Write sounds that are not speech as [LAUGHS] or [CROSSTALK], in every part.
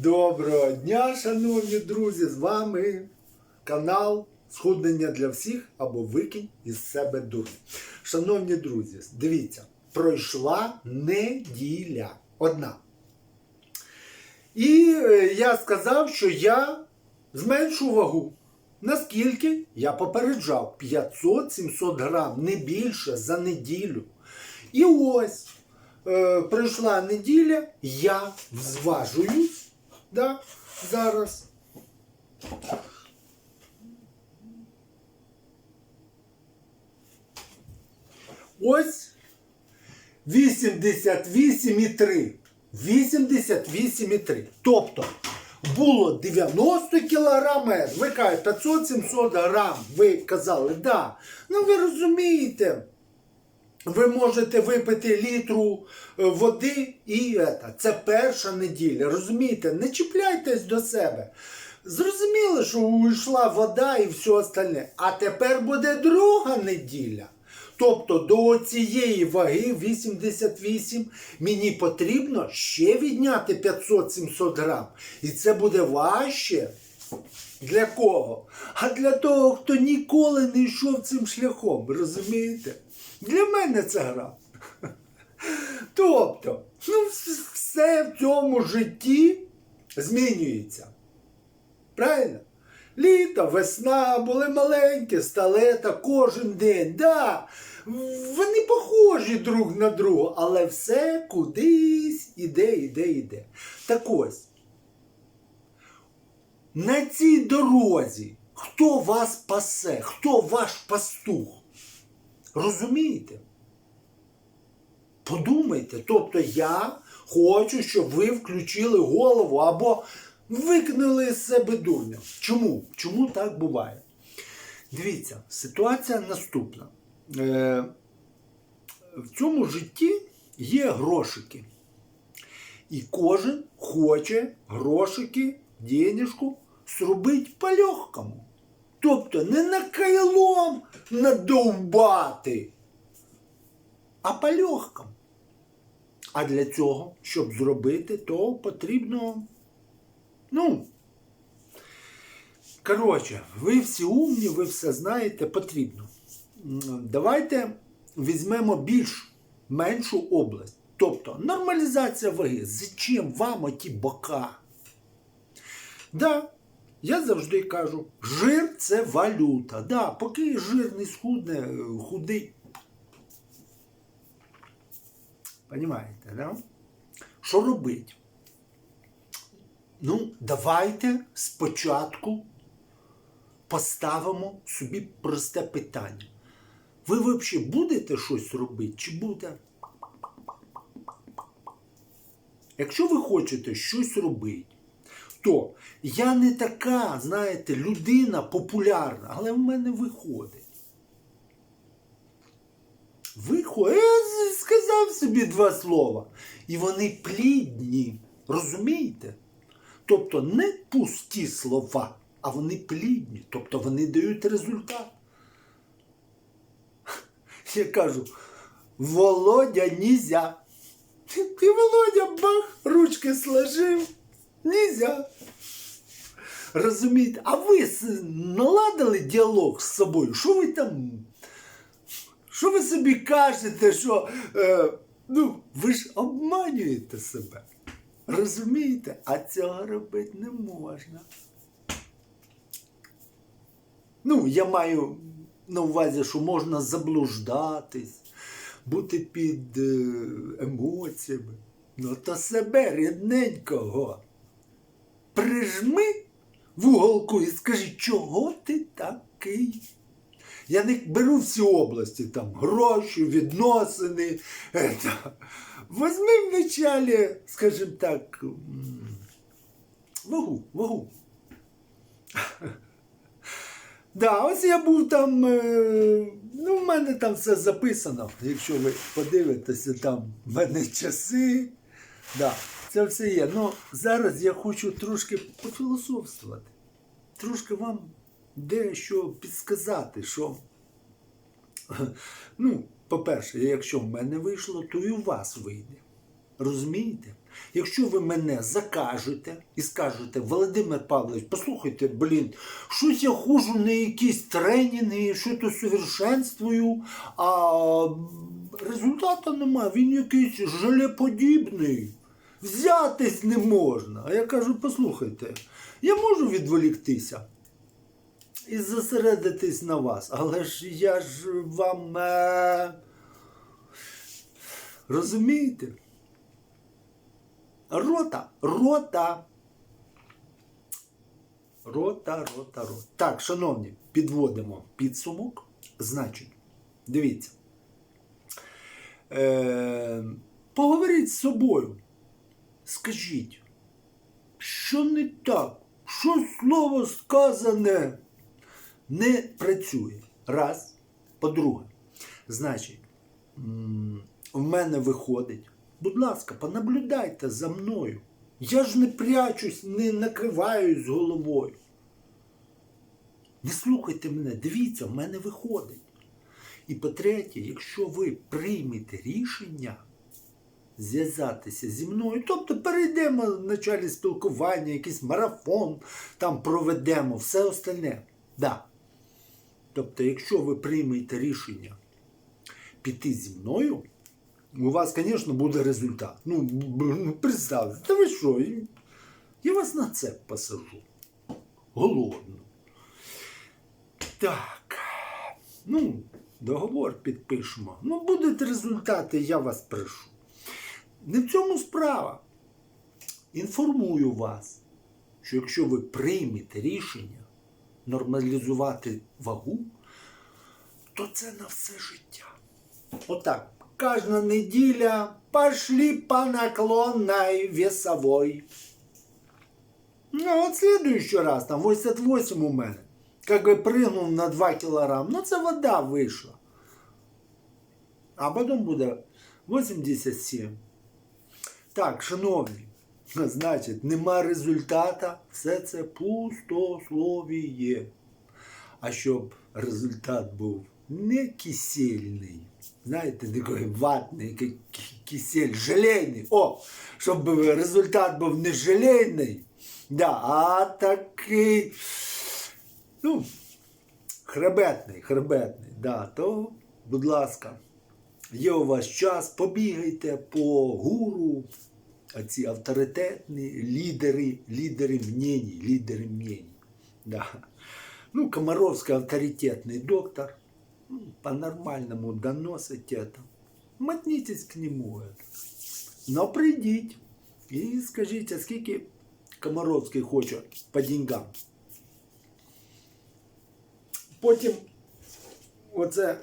Доброго дня, шановні друзі! З вами канал Схуднення для всіх або Викинь із себе дурь. Шановні друзі, дивіться, пройшла неділя одна. І е, я сказав, що я зменшу вагу. Наскільки я попереджав 500-700 грам, не більше за неділю. І ось е, прийшла неділя, я зважуюсь да, зараз. Ось 88,3. 88,3. Тобто було 90 кілограм, ви кажете 500-700 грам. Ви казали, да. Ну ви розумієте. Ви можете випити літру е, води і це. Це перша неділя. Розумієте? Не чіпляйтесь до себе. Зрозуміло, що увійшла вода і все остальне. А тепер буде друга неділя. Тобто до цієї ваги 88 мені потрібно ще відняти 500-700 грам. І це буде важче. Для кого? А для того, хто ніколи не йшов цим шляхом. Розумієте? Для мене це гра. [LAUGHS] Тобто, ну, все в цьому житті змінюється. Правильно? Літо, весна, були маленькі, сталета кожен день. Да, вони похожі друг на друга, але все кудись іде, іде, іде. Так ось, на цій дорозі хто вас пасе, хто ваш пастух? Розумієте? Подумайте, тобто я хочу, щоб ви включили голову або викинули з себе дурня. Чому? Чому так буває? Дивіться, ситуація наступна. Е, в цьому житті є грошики. І кожен хоче грошики, денежку зробити по-легкому. Тобто не на кайлом надовбати, а по-легкому. А для цього, щоб зробити, то потрібно. Ну. Коротше, ви всі умні, ви все знаєте, потрібно. Давайте візьмемо більш меншу область. Тобто нормалізація ваги. Зачем вам оті бока? Да, я завжди кажу, жир це валюта. Да, поки жир не схудне, е, худий. Понімаєте, да? Що робити? Ну, давайте спочатку поставимо собі просте питання. Ви взагалі будете щось робити чи буде? Якщо ви хочете щось робити, то я не така, знаєте, людина популярна, але в мене виходить. Виходить, я сказав собі два слова. І вони плідні. Розумієте? Тобто не пусті слова, а вони плідні. Тобто вони дають результат. [LAUGHS] Я кажу, Володя нізя. [LAUGHS] І Володя бах, ручки сложив. Нізя. Розумієте? А ви наладили діалог з собою? Що ви там? Що ви собі кажете, що е, ну, ви ж обманюєте себе? Розумієте? А цього робити не можна. Ну, я маю на увазі, що можна заблуждатись, бути під е, емоціями. Ну, то себе рідненького. Прижми в уголку і скажи, чого ти такий? Я не беру всі області, там гроші, відносини. Это. Возьми вначале, скажімо так, вагу, вагу. Да, ось я був там. е, Ну, в мене там все записано. Якщо ви подивитеся, там в мене часи. Да, це все є. Ну, зараз я хочу трошки пофілософствувати. Трошки вам дещо підсказати, що. Ну, по-перше, якщо в мене вийшло, то і у вас вийде. Розумієте? Якщо ви мене закажете і скажете, Володимир Павлович, послухайте, блін, щось я ходжу на якісь тренінги, щось совершенствую, а результату немає, він якийсь желеподібний. Взятись не можна. А я кажу, послухайте, я можу відволіктися і зосередитись на вас, але ж я ж вам. Е... Розумієте? Рота, рота. Рота, рота, рота. Так, шановні, підводимо підсумок. Значить, дивіться. Е, поговоріть з собою. Скажіть, що не так? Що слово сказане не працює? Раз. По-друге, значить, в мене виходить. Будь ласка, понаблюдайте за мною. Я ж не прячусь, не накриваюсь головою. Не слухайте мене, дивіться, в мене виходить. І по-третє, якщо ви приймете рішення зв'язатися зі мною, тобто перейдемо в началі спілкування, якийсь марафон, там проведемо, все остальне. Да. Тобто, якщо ви приймете рішення піти зі мною, у вас, звісно, буде результат. Ну, ну, представте, та ви що? Я вас на це посажу. Голодно. Так. Ну, договор підпишемо. Ну, будуть результати, я вас пришу. Не в цьому справа. Інформую вас, що якщо ви приймете рішення нормалізувати вагу, то це на все життя. Отак. Кожна неділя пошли по наклонной весовой. Ну, от следующий раз, там 88 у мене. Как би пригнув на 2 кілограм. Ну, це вода вийшла. А потім буде 87. Так, шановні, значить, нема результата, все це пустословіє. А щоб результат був не кисельний, знаєте, такий ватний, як ки- кисель, желейний. О, щоб результат був не желейний, да, а такий, ну, хребетний, хребетний, да, то, будь ласка, є у вас час, побігайте по гуру, оці авторитетні лідери, лідери мнений, лідери мнений. Да. Ну, Комаровский авторитетный доктор, ну, по-нормальному доносить это. Мотнитесь к нему. Это. Но прийдіть і скажіть, а скільки Комаровський хоче по деньгам. Потім оце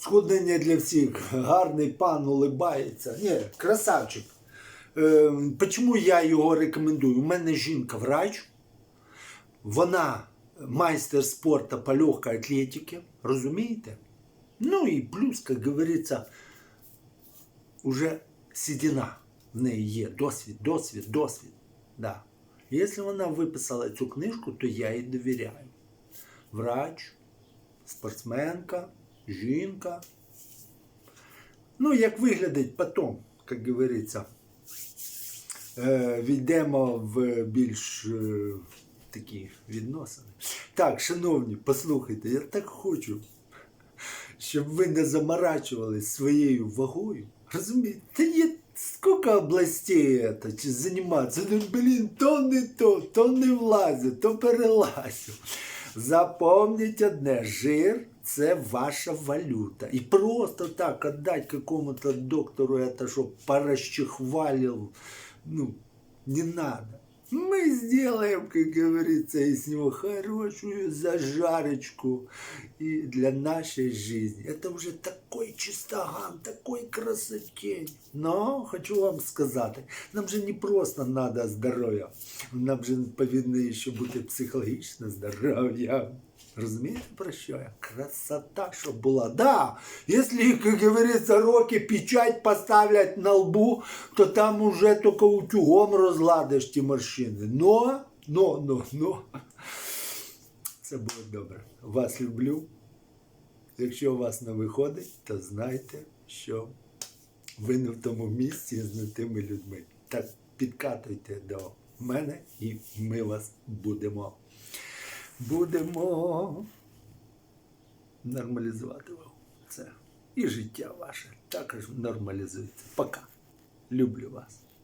сходнення для всіх. Гарний пан улибається. Ні, красавчик. Е, Чому я його рекомендую? У мене жінка врач, вона майстер спорту по легкой атлетике, розумієте? Ну і плюс, як говориться, уже седина в неї є, досвід, досвід, досвід. Да. Якщо вона виписала цю книжку, то я їй довіряю. Врач, спортсменка, жінка. Ну, як виглядить потім, як говориться, е, війдемо в більш е, такі відносини. Так, шановні, послухайте, я так хочу, щоб ви не заморачувались своєю вагою. Розумієте, та є скільки областей чи займатися. Ну, блін, то не то, то не влазить, то перелазю. Запомніть одне, жир це ваша валюта. І просто так отдать какому-то доктору это, щоб порасчехвалил, ну, не надо. Мы сделаем, как говорится, из него хорошую зажарочку и для нашей жизни. Это уже такой чистоган, такой красотень. Но хочу вам сказати, нам же не просто надо здоров'я, нам же повинно ще бути психологічне здоров'я. Розумієте, про що я? Красота, щоб була. Да, якщо, як говориться, роки печать поставлять на лбу, то там уже тільки утюгом розладиш ті морщини. Но, но, но, но. Це буде добре. Вас люблю. Якщо у вас не виходить, то знайте, що ви не в тому місці з не тими людьми. так підкатуйте до мене, і ми вас будемо. Будемо нормалізувати вам це. І життя ваше також нормалізується. Пока. Люблю вас.